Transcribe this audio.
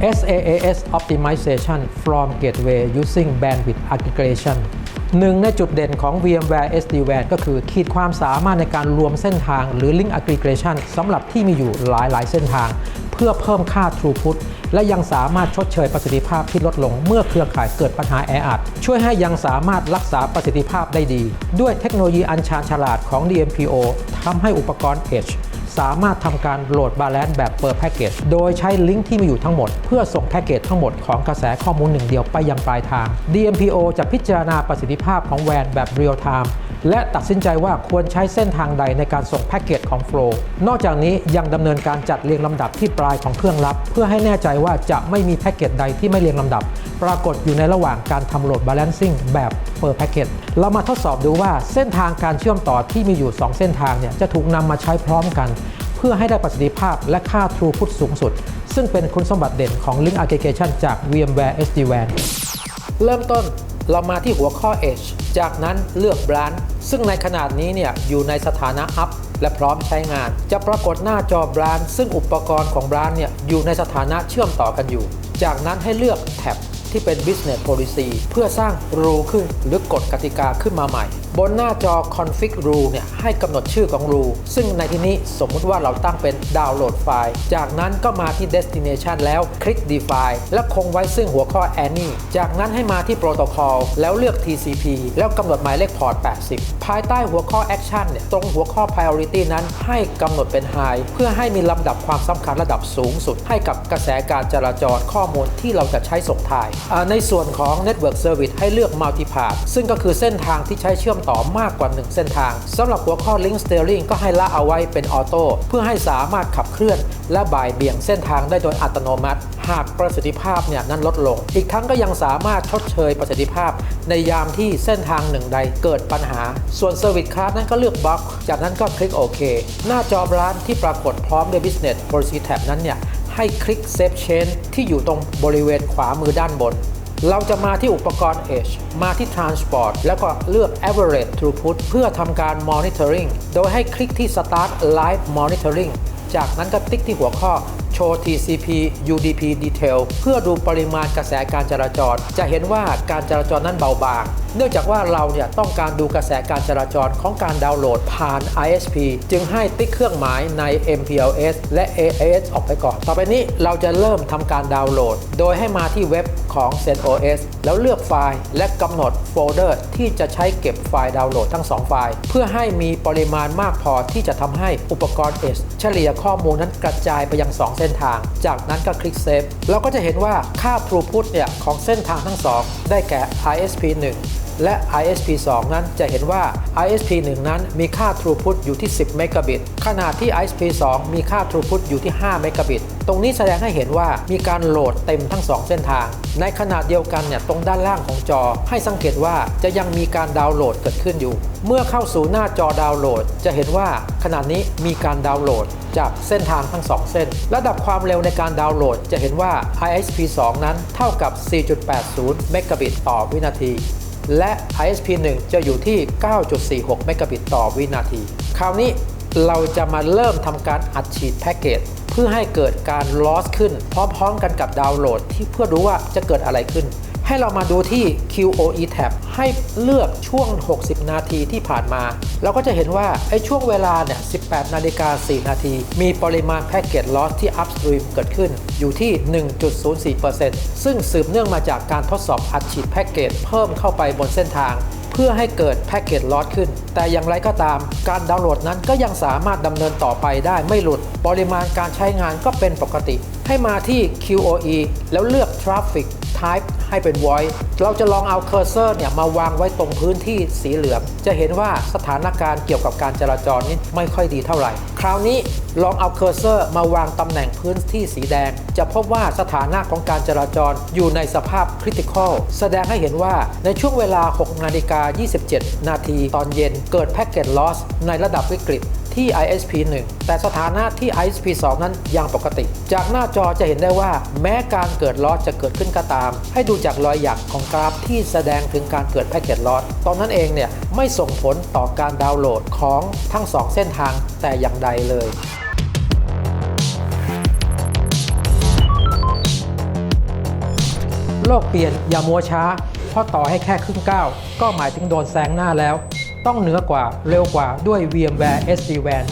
SaaS Optimization from Gateway Using Bandwidth Aggregation หนึ่งในจุดเด่นของ VMware SD-WAN ก็คือขีดความสามารถในการรวมเส้นทางหรือ Link Aggregation สำหรับที่มีอยู่หลาย ๆ เส้นทาง เพื่อเพิ่มค่า Throughput และยังสามารถชดเชยประสิทธิภาพที่ลดลงเมื่อเครือข่ายเกิดปัญหาแออัด ช่วยให้ยังสามารถรักษาประสิทธิภาพได้ดี ด้วยเทคโนโลยีอันชาญฉลาดของ DMPO ทำให้อุปกรณ์ Edge สามารถทำการโหลดบาลานซ์แบบเปิดแพ็กเกจโดยใช้ลิงก์ที่มีอยู่ทั้งหมด เพื่อส่งแพ็กเกจทั้งหมดของกระแสข้อมูลหนึ่งเดียวไปยังปลายทาง DMPO จะพิจารณาประสิทธิภาพของแวนแบบเรียลไทม์ และตัดสินใจว่าควรใช้เส้นทางใดในการส่งแพ็กเกจของโฟล์นอกจากนี้ยังดำเนินการจัดเรียงลำดับที่ปลายของเครื่องรับ เพื่อให้แน่ใจว่าจะไม่มีแพ็กเกจใดที่ไม่เรียงลำดับ ปรากฏอยู่ในระหว่างการทำโหลดบาลานซิ่งแบบเปิดแพ็กเกจเรามาทดสอบดูว่าเส้นทางการเชื่อมต่อที่มีอยู่ 2 เส้นทางเนี่ยจะถูกนำมาใช้พร้อมกัน เพื่อให้ได้ประสิทธิภาพและค่า Throughput สูงสุด ซึ่งเป็นคุณสมบัติเด่นของ Link Aggregation จาก VMware SD-WAN เริ่มต้น เรามาที่หัวข้อ Edge จากนั้นเลือก Branch ซึ่งในขนาดนี้เนี่ยอยู่ในสถานะ Up และพร้อมใช้งาน จะปรากฏหน้าจอ Branch ซึ่งอุปกรณ์ของ Branch เนี่ยอยู่ในสถานะเชื่อมต่อกันอยู่ จากนั้นให้เลือกแท็บที่เป็น Business Policy เพื่อสร้าง rule ขึ้นหรือกฎกติกาขึ้นมาใหม่ บนหน้าจอ config rule เนี่ยให้กำหนดชื่อของ rule ซึ่งในที่นี้สมมุติว่าเราตั้งเป็น download ไฟล์ จากนั้นก็มาที่ destination แล้วคลิก define และคงไว้ซึ่งหัวข้อ any จากนั้นให้มาที่ protocol แล้วเลือก TCP แล้วกำหนดหมายเลขพอร์ต 80 ภายใต้หัวข้อ action เนี่ยตรงหัวข้อ priority นั้นให้กำหนดเป็น high เพื่อให้มีลำดับความสำคัญระดับสูงสุด ให้กับกระแสการจราจรข้อมูลที่เราจะใช้ส่งถ่าย ในส่วนของ network service ให้เลือก multipath ซึ่งก็คือเส้นทางที่ใช้เชื่อมต่อมากกว่า 1 เส้นทางสำหรับหัวข้อ link steering ก็ให้ละเอาไว้เป็นออโต้เพื่อให้สามารถขับเคลื่อนและบ่ายเบี่ยงเส้นทางได้โดยอัตโนมัติ หากประสิทธิภาพเนี่ยนั้นลดลง อีกทั้งก็ยังสามารถชดเชยประสิทธิภาพ ในยามที่เส้นทางหนึ่งใดเกิดปัญหา ส่วน Service Class นั้นก็เลือกบล็อก จากนั้นก็คลิกโอเค หน้าจอร้านที่ปรากฏพร้อมด้วย Business Policy Tab นั้นเนี่ยให้คลิก Save Change ที่อยู่ตรงบริเวณขวามือด้านบน เราจะมาที่อุปกรณ์ Edge มาที่ Transport แล้วก็เลือก Average Throughput เพื่อทำการ Monitoring โดยให้คลิกที่ Start Live Monitoring จากนั้นก็ติ๊กที่หัวข้อ Show TCP UDP Detail เพื่อดูปริมาณกระแสการจราจร จะเห็นว่าการจราจรนั้นเบาบางเนื่องจากว่าเราเนี่ยต้องการดูกระแสการจราจรของการดาวน์โหลดผ่าน ISP จึงให้ติ๊กเครื่องหมายใน MPLS และ AAS ออกไปก่อน ต่อไปนี้เราจะเริ่มทำการดาวน์โหลด โดยให้มาที่เว็บของ CentOS แล้วเลือกไฟล์และกำหนดโฟลเดอร์ที่จะใช้เก็บไฟล์ดาวน์โหลดทั้ง 2 ไฟล์ เพื่อให้มีปริมาณมากพอที่จะทำให้อุปกรณ์ Edge เฉลี่ยข้อมูลนั้นกระจายไปยัง 2 เส้นทาง จากนั้นก็คลิก Save เราก็จะเห็นว่าค่า Throughput เนี่ยของเส้นทางทั้ง 2 ได้แก่ ISP 1 และ ISP 2 นั้นจะเห็นว่า ISP 1 นั้นมีค่า Throughput อยู่ที่ 10 เมกะบิต ขณะที่ ISP 2 มีค่า Throughput อยู่ที่ 5 เมกะบิต ตรงนี้แสดงให้เห็นว่ามีการโหลดเต็มทั้ง 2 เส้นทาง ในขณะเดียวกันเนี่ยตรงด้านล่างของจอ ให้สังเกตว่าจะยังมีการดาวน์โหลดเกิดขึ้นอยู่ เมื่อเข้าสู่หน้าจอดาวน์โหลด จะเห็นว่าขณะนี้มีการดาวน์โหลดจากเส้นทางทั้ง 2 เส้น ระดับความเร็วในการดาวน์โหลด จะเห็นว่า ISP 2 นั้นเท่ากับ 4.80 เมกะบิตต่อวินาที และ ISP 1 จะอยู่ที่ 9.46 เมกะบิตต่อวินาที คราวนี้เราจะมาเริ่มทำการอัดฉีดแพ็กเกจเพื่อให้เกิดการ loss ขึ้น พร้อมๆกันกับดาวน์โหลดที่เพื่อรู้ว่าจะเกิดอะไรขึ้น ให้เรามาดูที่ QoE tab ให้เลือกช่วง 60 นาทีที่ผ่านมา เราก็จะเห็นว่าไอ้ช่วงเวลาเนี่ย 18 นาฬิกา 4 นาที มีปริมาณแพ็กเกจ loss ที่ upstream เกิดขึ้นอยู่ที่ 1.04%ซึ่งสืบเนื่องมาจากการทดสอบอัดฉีดแพ็กเกจเพิ่มเข้าไปบนเส้นทางเพื่อให้เกิดแพ็กเกจลอสขึ้น แต่อย่างไรก็ตาม การดาวน์โหลดนั้นก็ยังสามารถดำเนินต่อไปได้ไม่หลุด ปริมาณการใช้งานก็เป็นปกติ ให้มาที่ QoE แล้วเลือก Traffic Type ให้เป็น Voice เราจะลองเอาเคอร์เซอร์เนี่ยมาวางไว้ตรงพื้นที่สีเหลือง จะเห็นว่าสถานการณ์เกี่ยวกับการจราจรนี้ไม่ค่อยดีเท่าไหร่ คราวนี้ลองเอาเคอร์เซอร์มาวางตำแหน่งพื้นที่สีแดง จะพบว่าสถานะของการจราจรอยู่ในสภาพคริติคอลแสดงให้เห็นว่าในช่วงเวลา 6 นาฬิกา 27 นาทีตอนเย็น เกิดแพ็กเกจลอสในระดับวิกฤต ที่ ISP 1 แต่สถานะที่ ISP 2 นั้นยังปกติ จากหน้าจอจะเห็นได้ว่า แม้การเกิดลอสจะเกิดขึ้นก็ตาม ให้ดูจากรอยหยักของกราฟที่แสดงถึงการเกิดแพ็กเกจลอสตอนนั้นเองเนี่ยไม่ส่งผลต่อการดาวน์โหลดของทั้ง 2 เส้นทางแต่อย่างใดเลยโลกเปลี่ยนอย่ามัวช้า เพอต่อให้แค่ครึ่งก้าวก็หมายถึงโดนแสงหน้าแล้ว ต้องเหนือกว่าเร็วกว่าด้วย VMware SD-WAN